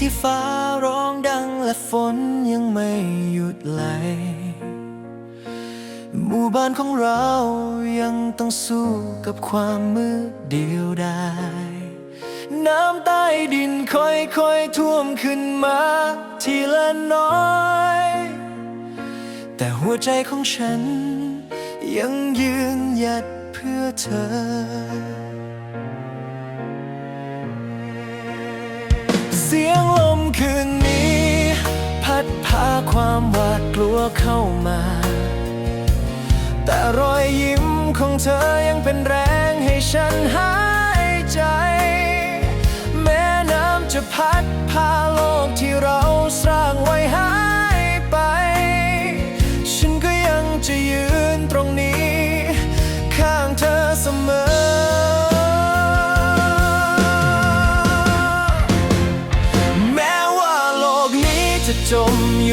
ที่ฟ้าร้องดังและฝนยังไม่หยุดไหล หมู่บ้านของเรายังต้องสู้กับความมืดเดียวดายน้ำใต้ดินค่อยๆท่วมขึ้นมาทีละน้อย แต่หัวใจของฉันยังยืนหยัดเพื่อเธอ สียงลมคืนนี้ พัดพาความหวาดกลัวเข้ามา แต่รอยยิ้มของเธอยังเป็นแรงให้ฉันหายใจ แม้น้ำจะพัดพาโลกที่เราสร้างไว้หา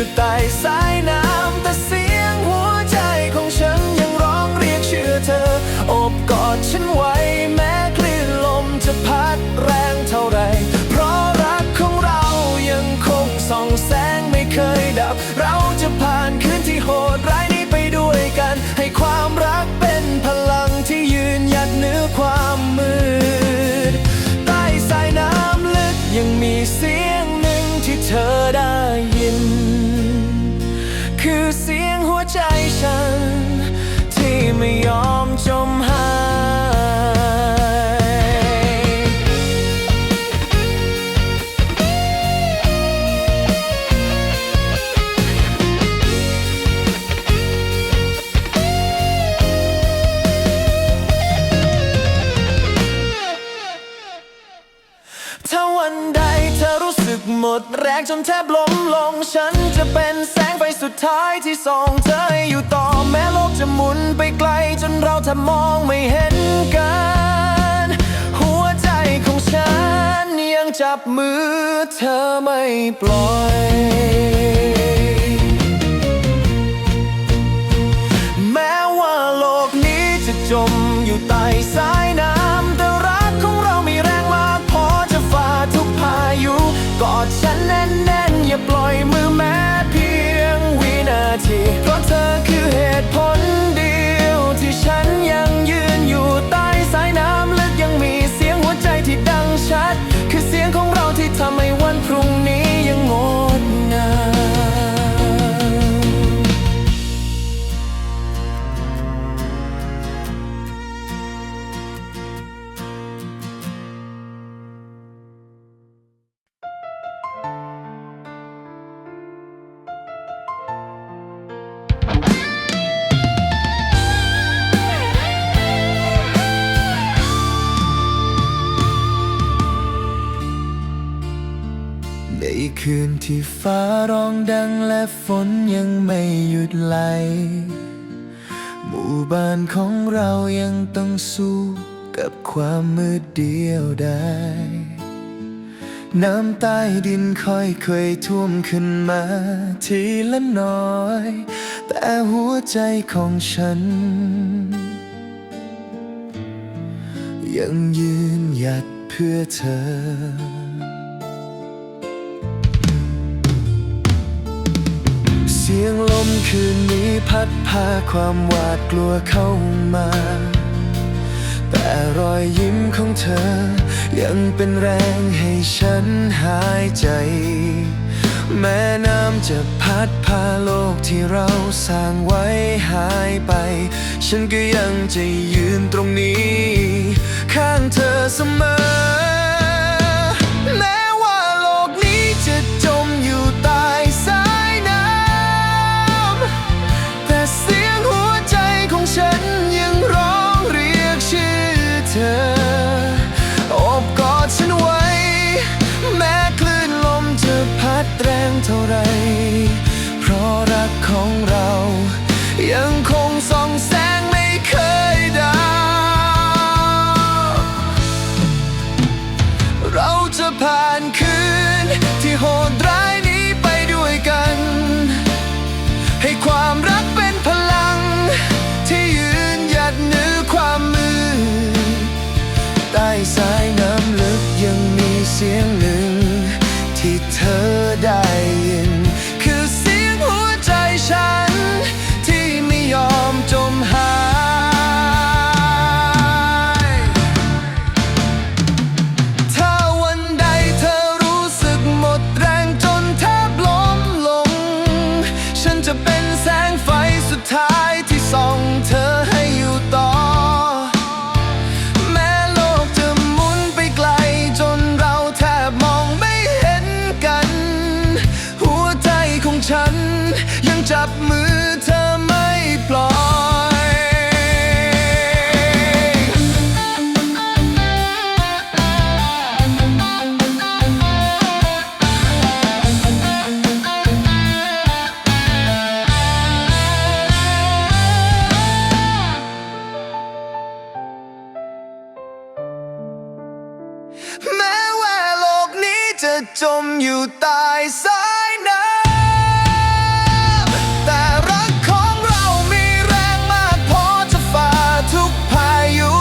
อยู่ใต้สาย ดแรงจนแทบล้มลง ฉันจะเป็นแสงไฟสุดท้ายที่ส่องเธอให้อยู่ต่อแม้โลกจะหมุนไปไกลจนเราแทบมองไม่เห็นกัน หัวใจของฉันยังจับมือเธอไม่ปล่อย ในคืนที่ฟ้าร้องดังและฝนยังไม่หยุดไหล หมู่บ้านของเรายังต้องสู้กับความมืดเดียวดายน้ำใต้ดินค่อยเคยท่วมขึ้นมาทีละน้อย แต่หัวใจของฉัน ยังยืนหยัดเพื่อเธอ สียงลมคืนนี้พัดพาความหวาดกลัวเข้ามา แต่รอยยิ้มของเธอ ยังเป็นแรงให้ฉันหายใจ แม้น้ำจะพัดพาโลกที่เราสร้างไว้หายไป ฉันก็ยังจะยืนตรงนี้ ข้างเธอเสมอ จมอยู่ใต้สายน้ำแต่รักของเรามีแรงมากพอจะฝ่าทุกพายุ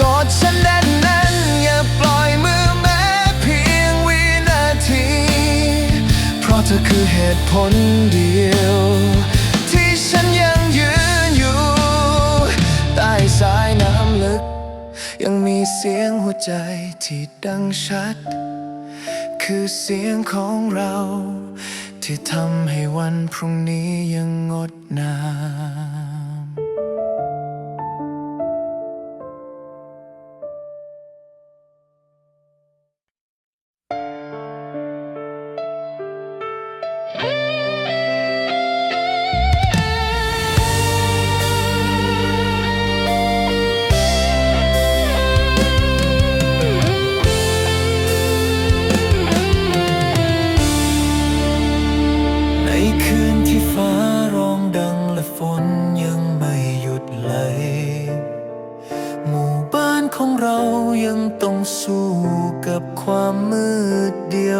กอดฉันแน่นแน่นๆอย่าปล่อยมือแม้เพียงวินาที เพราะเธอคือเหตุผลเดียว ที่ฉันยังยืนอยู่ ใต้สายน้ำลึกยังมีเสียงหัวใจที่ดังชัด คือเสียงของเรา ที่ทำให้วันพรุ่งนี้ยัง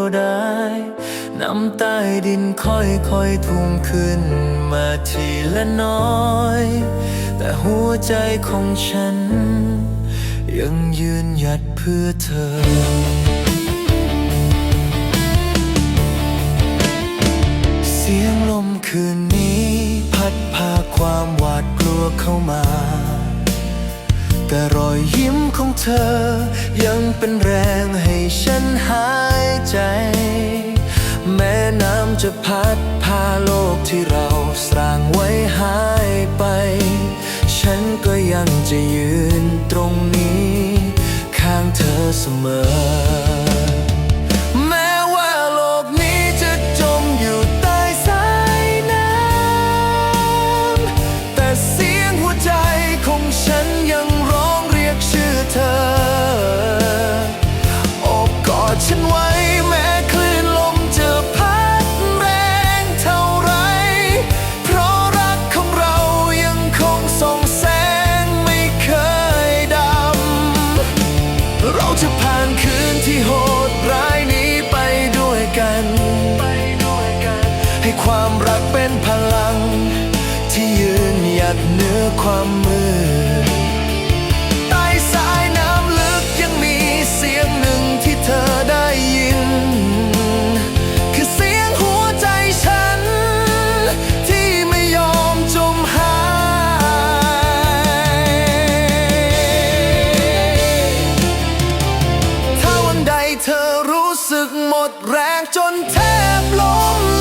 เดียวดายน้ำใต้ดินค่อยๆทุ่งขึ้นมาทีละน้อย แต่หัวใจของฉัน ยังยืนหยัดเพื่อเธอเสียงลมคืนนี้ พัดพาความหวาดกลัวเข้ามา แต่รอยยิ้มของเธอ ยังเป็นแรงให้ฉันหายใจ แม้น้ำจะพัดพาโลกที่เราสร้างไว้หายไป ฉันก็ยังจะยืนตรงนี้ ข้างเธอเสมอัดเหนือความมืดใต้สายน้ำลึกยังมีเสียงหนึ่งที่เธอได้ยิน คือเสียงหัวใจฉัน ที่ไม่ยอมจมหาย ถ้าวันใดเธอรู้สึกหมดแรงจนแทบล้ม